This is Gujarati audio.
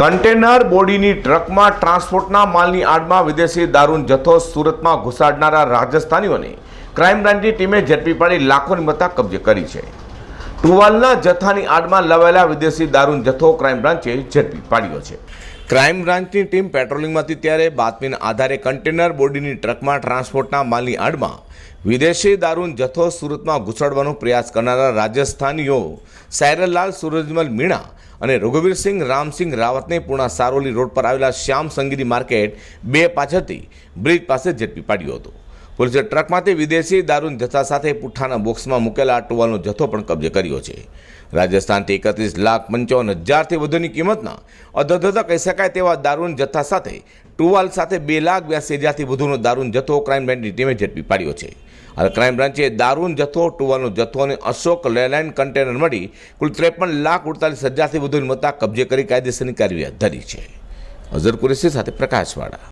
કન્ટેનર બોડીની ટ્રકમાં ટ્રાન્સપોર્ટના માલની આડમાં વિદેશી દારૂન જથ્થો સુરતમાં ઘુસાડનારા રાજસ્થાનીઓને ક્રાઇમ બ્રાન્ચની ટીમે ઝડપી પાડી લાખોની મત્તા કબજે કરી છે. ટુવાલના જથ્થાની આડમાં લવાયેલા વિદેશી દારૂન જથ્થો ક્રાઇમ બ્રાન્ચે ઝડપી પાડ્યો છે. ક્રાઇમ બ્રાન્ચની ટીમ પેટ્રોલિંગમાંથી ત્યારે બાતમીના આધારે કન્ટેનર બોડીની ટ્રકમાં ટ્રાન્સપોર્ટના માલની આડમાં વિદેશી દારૂન જથ્થો સુરતમાં ઘૂસડવાનો પ્રયાસ કરનારા રાજસ્થાનીઓ સાયરલાલ સૂરજમલ મીણા અને રઘુવીરસિંહ, રામસિંહ રાવતને પૂર્ણા સારોલી રોડ પર આવેલા શ્યામ સંગીની માર્કેટ બે પાછળથી બ્રિજ પાસે ઝડપી પાડ્યો હતો. પોલીસે ટ્રકમાંથી વિદેશી દારૂન જથ્થા સાથે પુઠ્ઠાના બોક્સમાં મૂકેલા ટુવાલનો જથ્થો પણ કબજે કર્યો છે. રાજસ્થાનથી એકત્રીસ લાખ પંચાવન હજારથી વધુની કિંમતના અધધધ કહી શકાય તેવા દારૂન જથ્થા સાથે ટુવાલ સાથે બે લાખ બ્યાસી હજારથી વધુનો દારૂન જથ્થો ક્રાઇમ બ્રાન્ચની ટીમે ઝડપી પાડ્યો છે. હાલ ક્રાઇમ બ્રાન્ચે દારૂન જથ્થો ટુવાલનો જથ્થો અને અશોક લેલાઇન કન્ટેનર મળી કુલ ત્રેપન લાખ ઉડતાલીસ હજારથી વધુની મત્તા કબજે કરી કાયદેસરની કાર્યવાહી હાથ ધરી છે. અઝર કુરેશી સાથે પ્રકાશવાળા.